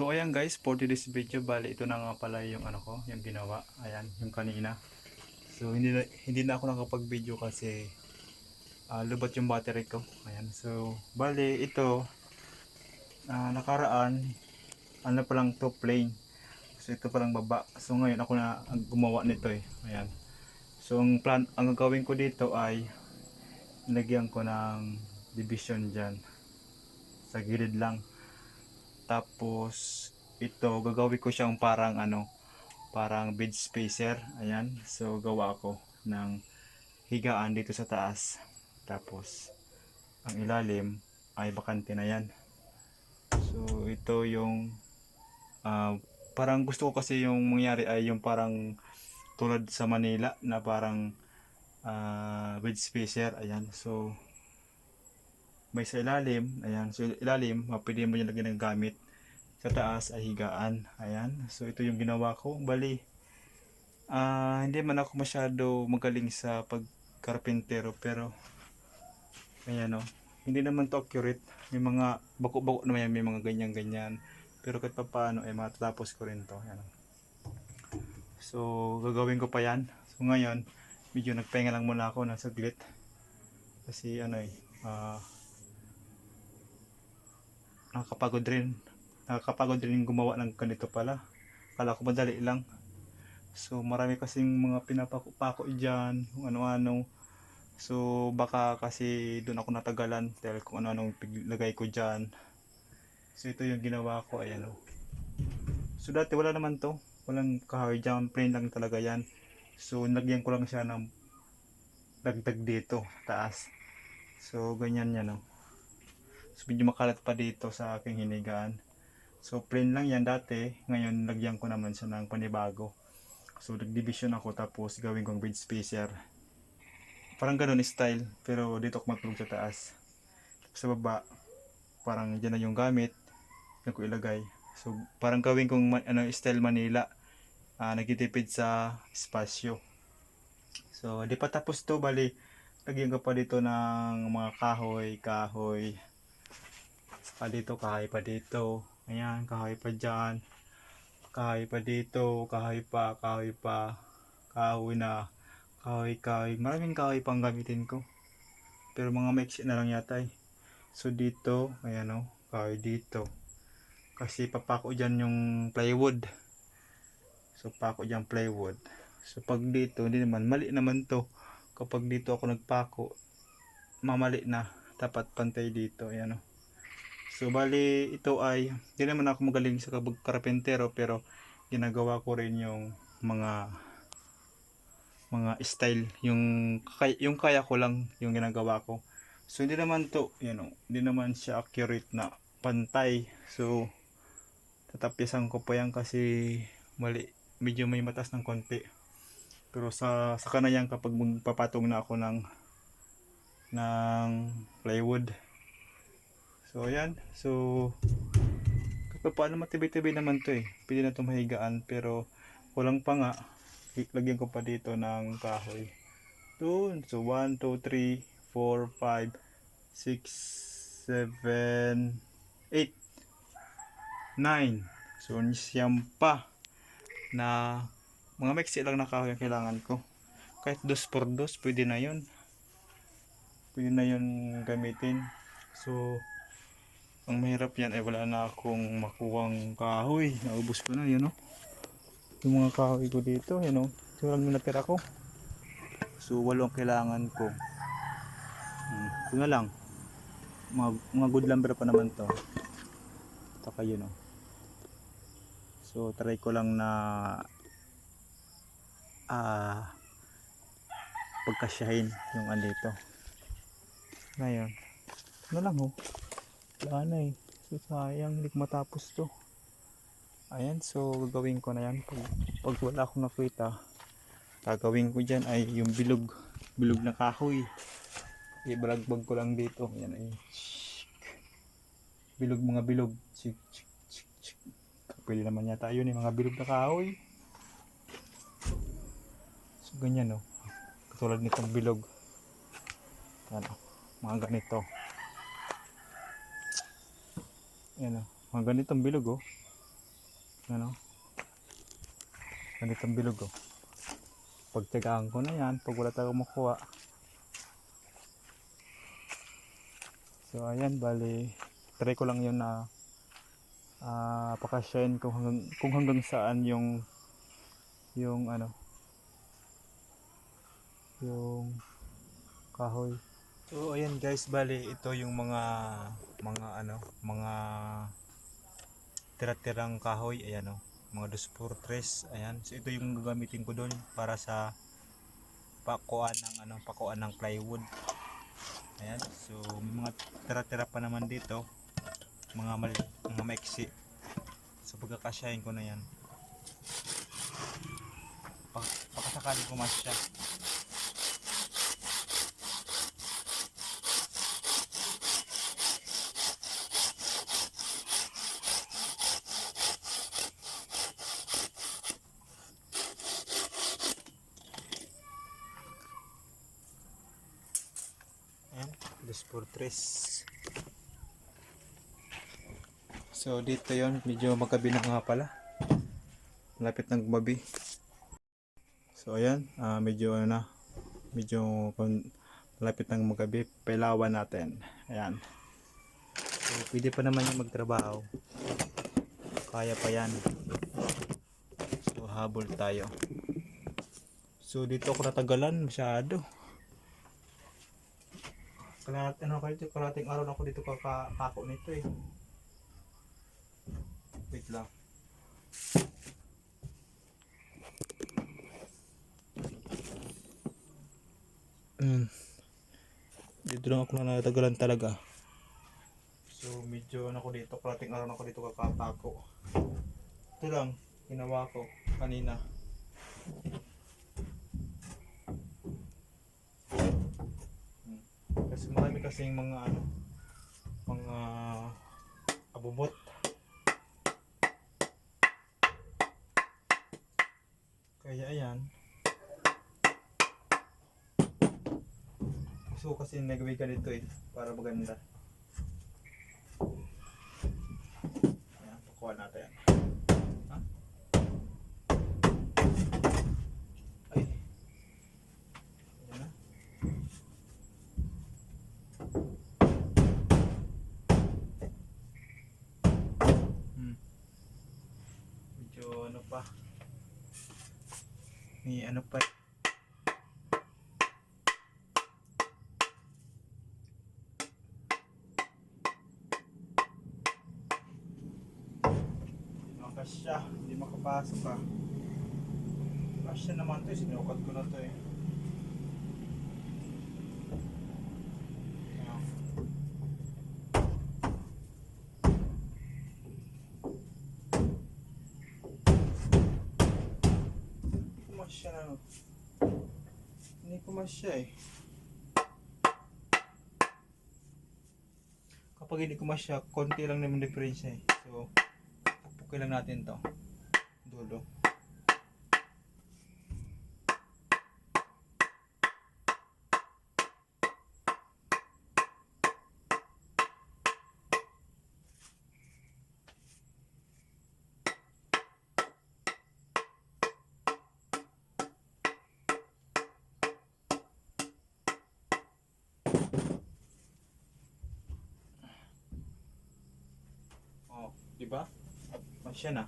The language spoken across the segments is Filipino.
So ayan guys, for today's video, bali ito na nga pala yung ano ko, yung ginawa. Ayan, yung kanina. So hindi na, hindi na ako nakapag-video kasi ah, lubat yung battery ko. Ayan, so bali ito ah, nakaraan ano pa lang to plain. So ito pa lang baba. So ngayon ako na gumawa nito eh. Ayan. So ang plan ang gagawin ko dito ay nilagyan ko ng division diyan sa gilid lang. Tapos ito gagawin ko siyang parang ano, parang bed spacer. Ayan. So gawa ko ng higaan dito sa taas. Tapos ang ilalim ay bakante na yan. So ito yung ah, parang gusto ko kasi yung mangyari ay yung parang tulad sa Manila na parang ah, bed spacer. Ayan. So may sa ilalim, ayan, so ilalim, pwede mo yung lagyan ng gamit. Sa taas ay higaan, ayan. So ito yung ginawa ko. Bali, ah hindi man ako masyado magaling sa pagkarpentero pero ayan o, hindi naman to accurate. May mga bako-bako naman yan, may mga ganyan-ganyan. Pero kahit pa paano, eh matatapos ko rin to. Ayan. So, gagawin ko pa yan. So ngayon, medyo nagpahinga lang muna ako ng saglit. Kasi ano eh, ah nakakapagod rin. Nakakapagod rin gumawa ng ganito pala. Kala ko madali lang. So marami kasing mga pinapako-pako dyan, kung ano-ano. So baka kasi doon ako natagalan dahil kung ano-anong lagay ko dyan. So ito yung ginawa ko, ayan o. So dati wala naman to. Walang kahoy dyan, plain lang talaga yan. So nagyan ko lang siya ng dagdag dito, taas. So ganyan yan o. So medyo makalat pa dito sa aking hinigaan. So plain lang yan dati. Ngayon lagyan ko naman siya ng panibago. So nag-division ako tapos gawin kong bed spacer. Parang ganun style pero dito ako matulog sa taas. Sa baba parang dyan na yung gamit. Yan ko ilagay. So parang gawin kong ano, style Manila. Ah, nagtitipid sa espasyo. So di pa tapos to bali lagyan ko pa dito ng mga kahoy, kahoy, Saka dito, kahay pa dito. Ayan, kahay pa dyan. Kahay pa dito, kahay pa, kahay pa. Kahoy na. Kahoy, kahoy. Maraming kahoy pang gamitin ko. Pero mga mix na lang yata eh. So dito, ayan o, kahoy dito. Kasi papako dyan yung plywood. So pako dyan plywood. So pag dito, hindi naman, mali naman to. Kapag dito ako nagpako, mamali na. Dapat pantay dito, ayan o. So bali ito ay hindi naman ako magaling sa karpentero pero ginagawa ko rin yung mga mga style yung kaya, yung kaya ko lang yung ginagawa ko. So hindi naman to, you know, hindi naman siya accurate na pantay. So tatapyasan ko pa yan kasi mali medyo may matas ng konti. Pero sa sa kanayan kapag magpapatong na ako ng ng plywood So, ayan. So, kahit pa paano matibay-tibay naman to eh. Pwede na itong mahigaan. Pero, walang pa nga. Lagyan ko pa dito ng kahoy. Doon. So, 1, 2, 3, 4, 5, 6, 7, 8, 9. So, siyam pa na mga mixi lang na kahoy ang kailangan ko. Kahit dos por dos, pwede na yun. Pwede na yun gamitin. So, ang mahirap yan ay wala na akong makuwang kahoy. Naubos ko na, yun o. Yung mga kahoy ko dito, yun o. So, lang yung natira ko. So, walo ang kailangan ko. Hmm. Ito lang. Mga, mga good lumber pa naman to. Taka yun o. So, try ko lang na ah pagkasyahin yung andito. Ngayon, ano lang oh wala na eh. So sayang hindi ko matapos to. Ayan so gagawin ko na yan. Pag, pag wala akong nakita gagawin ko dyan ay yung bilog. Bilog na kahoy. Ibalagbag ko lang dito. Yan ay bilog mga bilog. Chik chik naman yata yun eh mga bilog na kahoy. So ganyan oh. Katulad nitong bilog. Ano mga ganito Yan o. Mga ganitong bilog oh. Ano? Ganitong bilog oh. Pagtyagaan ko na yan, pag wala tayong makuha. So ayan, bali, try ko lang yun na ah pakasyahin kung hanggang, kung hanggang saan yung yung ano yung kahoy. So ayan guys, bali ito yung mga mga ano, mga tira-tirang kahoy, ayan oh, mga 2x3, ayan. So ito yung gagamitin ko doon para sa pakuan ng ano, pakuan ng plywood. Ayan, so may mga tira-tira pa naman dito, mga mal mga maiksi. So pagkakasyahin ko na yan. Pa pakasakali ko mas siya. Por tres. So dito yon medyo magkabilang nga pala. Lapit ng gumabi. So ayan, ah, medyo ano na, medyo malapit ng magabi. Pailawan natin. Ayan. So pwede pa naman yung magtrabaho. Kaya pa yan. So habol tayo. So dito ako natagalan masyado. Kalat, ano kayo ito? Kalating araw na ako dito kakako nito eh. Wait lang. Mm. Dito lang ako na natagalan talaga. So medyo ano ko dito, kalating araw na ako dito kakapako. Ito lang, ginawa ko kanina. Kasi marami kasing mga ano, mga abubot. Kaya ayan. Gusto kasi nagawin ganito eh, para maganda. Ayan, pakuha natin. Ha? Ay. Ayan na. Hmm. Medyo ano pa. May ano pa. makasya. Hindi makapasok ka. Kasya naman to. Sinukat ko na to eh. Ayan. pumasya na. Pumasya eh. Kapag hindi pumasya, konti lang naman diferensya eh. So, pupukin lang natin to. Dulo. Ba? Masya na.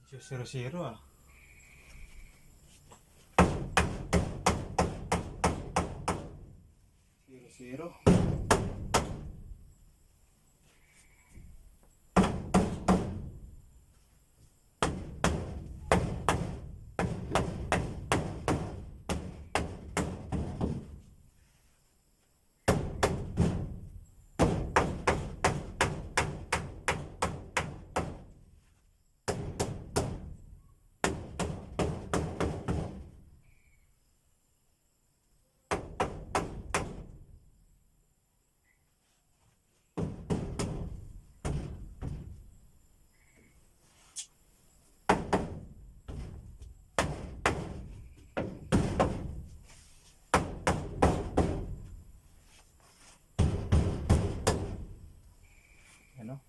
Medyo zero-zero ah. Zero-zero.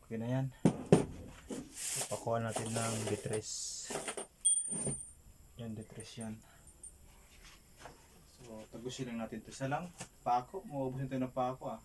Okay na yan. Pakuha natin ng detres. Yan, detres yan. So, tagusin lang natin ito. Isa lang, pako. Mauubusin tayo ng pako ah.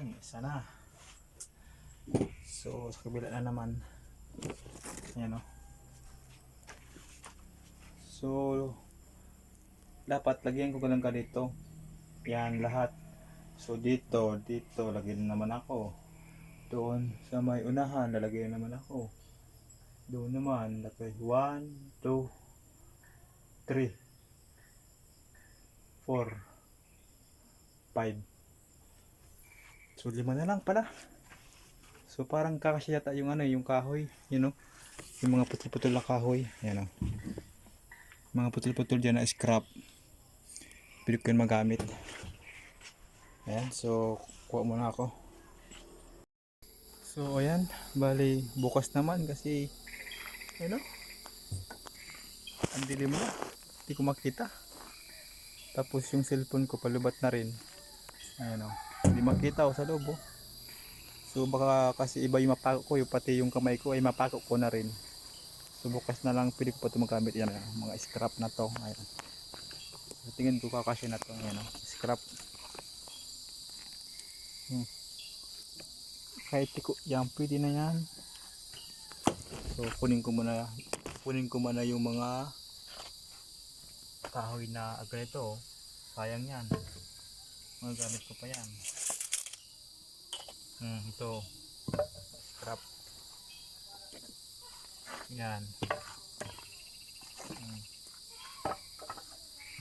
Ayan, isa na. So, sa kabila na naman. Ayan o. So, dapat lagyan ko ka ng ganito. Yan, lahat. So, dito, dito, lagyan naman ako. Doon sa may unahan, lalagay naman ako. Doon naman, lagay 1, 2, 3, 4, 5. So, lima na lang pala. So, parang kakasya yata yung ano, yung kahoy, you know, yung mga putol-putol na kahoy, yan o. Mga putol-putol dyan na scrap. Pwede ko magamit. Ayan, so, kuha muna ako. So ayan, bali bukas naman kasi ano? Ang dilim na. Hindi ko makita. Tapos yung cellphone ko palubat na rin. Ayan o. Hindi makita o sa loob o. So baka kasi iba yung mapako ko, yung pati yung kamay ko ay mapako ko na rin. So bukas na lang pwede ko pa ito magamit yan. ah, Mga scrap na to. Ayan. So, tingin ko kakasya na to. Ayan o. Scrap. Hmm kahit tiko yan pwede na yan so kunin ko muna kunin ko muna yung mga kahoy na ganito oh. sayang yan magagamit ko pa yan hmm, ito scrap yan hmm.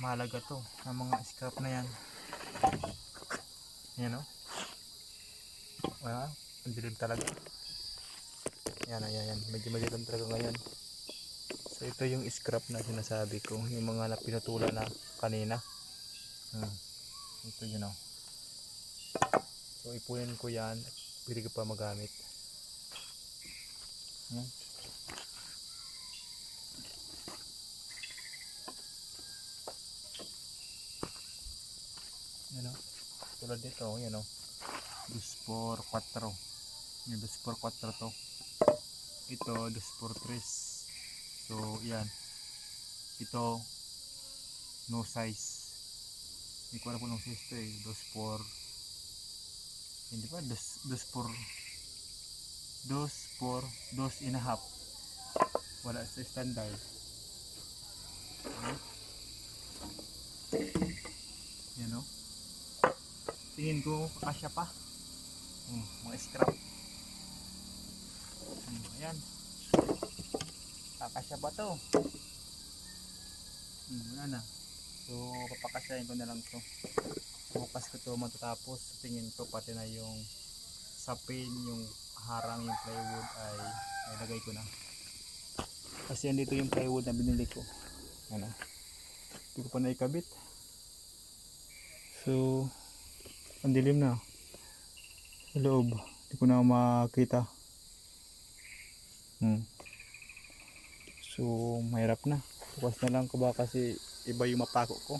mahalaga to ang mga scrap na yan yan o Wala, ang dilim talaga. Yan, ayan, yan. Medyo madilim talaga ngayon. So, ito yung scrap na sinasabi ko. Yung mga na na kanina. Hmm. Ito yun o. So, ipunin ko yan. Pwede ko pa magamit. Yan. Yan o. Tulad dito, yan o. 2 por 4 yung 2 por 4 to ito 2 por 3 so yan ito no size hindi ko alam kung anong size to eh 2 por hindi ba 2 por 2 por 2 and a half wala sa standard yan o tingin ko kasya pa Hmm, mga scrap. Hmm, ayan. Kakasya ba to? Hmm, wala na. So, papakasyahin ko na lang to. Bukas ko to matatapos. Tingin ko pati na yung sapin, yung harang, yung plywood ay nilagay ko na. Kasi andito yung plywood na binili ko. Ano? Hindi ko pa naikabit. So, ang dilim na sa loob hindi ko na makita hmm. so mahirap na bukas na lang ko ba kasi iba yung mapako ko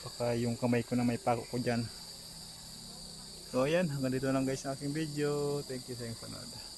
baka yung kamay ko na may pako ko dyan. So ayan. Hanggang dito lang guys sa aking video. Thank you sa inyong panood